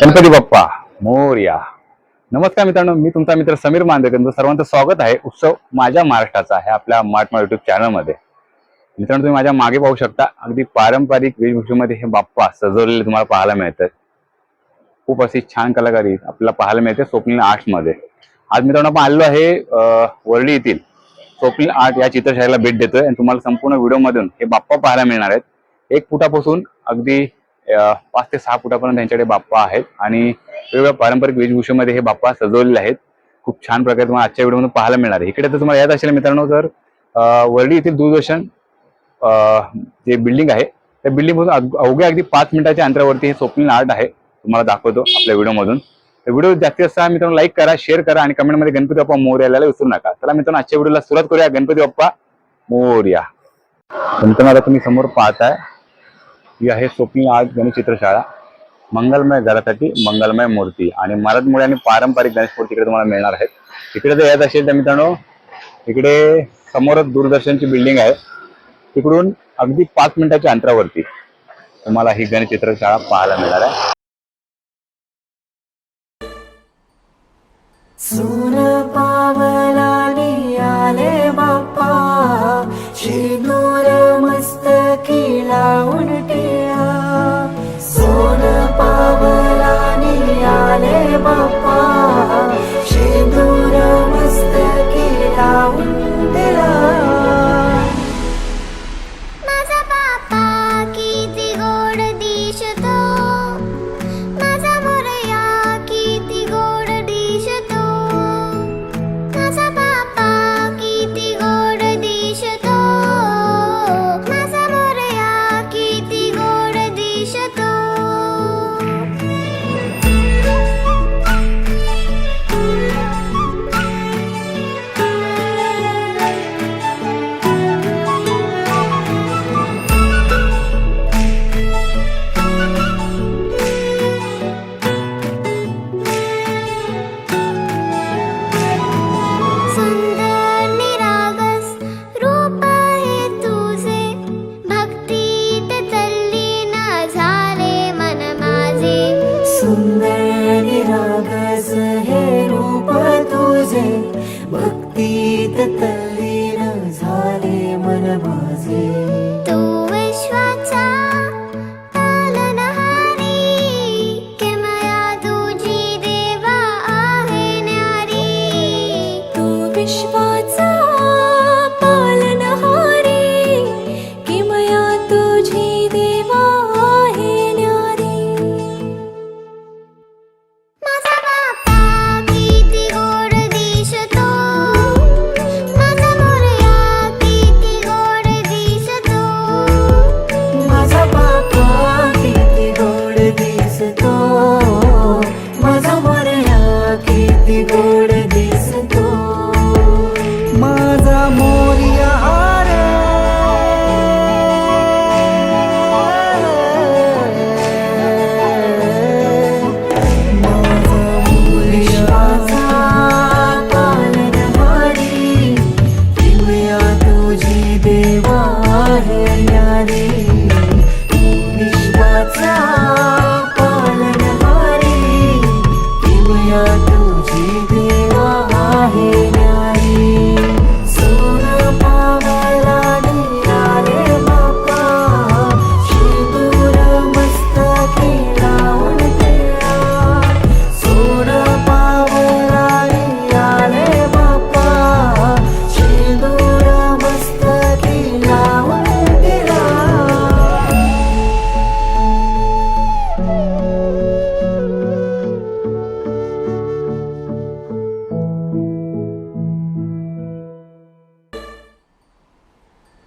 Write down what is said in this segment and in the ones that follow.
गणपती बाप्पा मोर्या. नमस्कार मित्रांनो मी तुमचा मित्र समीर मांदेकर. सर्वांचं स्वागत आहे. उत्सव माझ्या महाराष्ट्राचा आहे आपल्या मार्टमा युट्यूब चॅनलमध्ये मित्रांनो तुम्ही माझ्या मागे पाहू शकता. अगदी पारंपरिक वेशभूषेमध्ये हे बाप्पा सजवलेले तुम्हाला पाहायला मिळतात खूप अशी छान कलाकारी आपल्याला पाहायला मिळते स्वप्नील आर्टमध्ये आज मित्रांनो आपण आलेलो आहे वर्ली येथील. स्वप्नील आर्ट या चित्रशाळेला भेट देतोय. आणि तुम्हाला संपूर्ण व्हिडिओमधून हे बाप्पा पाहायला मिळणार आहेत. एक फुटापासून अगदी पाच ते सहा फुटापर्यंत त्यांच्याकडे बाप्पा आहेत आणि वेगवेगळ्या पारंपरिक वेशभूषेमध्ये हे बाप्पा सजवलेले आहेत. खूप छान प्रकारे तुम्हाला आजच्या व्हिडिओमध्ये पाहायला मिळणार आहे. इकडे तर तुम्हाला याद असेल मित्रांनो तर वर्डी येथील दूरदर्शन जे बिल्डिंग आहे त्या बिल्डिंग अवघ्या अगदी पाच मिनिटाच्या अंतरावरती हे स्वप्नील आर्ट आहे. तुम्हाला दाखवतो आपल्या व्हिडिओमधून. तर व्हिडिओ जास्तीत जास्त मित्रांनो लाईक करा शेअर करा आणि कमेंटमध्ये गणपती बाप्पा मोर यायला विसरू नका. चला मित्रांनो आजच्या व्हिडिओला सुरुवात करूया. गणपती बाप्पा मोर्या तर मित्रांनो आता तुम्ही समोर पाहताय ही आहे स्वप्नील आर्ट गणेश चित्रशाळा. मंगलमय घरासाठी मंगलमय मूर्ती. आणि मराठमोळी आणि पारंपरिक गणेश मूर्ती इकडे तुम्हाला मिळणार आहेत. इकडे जर येत असेल तर मित्रांनो इकडे समोरच दूरदर्शनची बिल्डिंग आहे. तिकडून अगदी पाच मिनिटाच्या अंतरावरती तुम्हाला ही गणेश चित्रशाळा पाहायला मिळणार आहे. सून पावला the. happy birthday.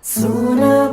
Sooner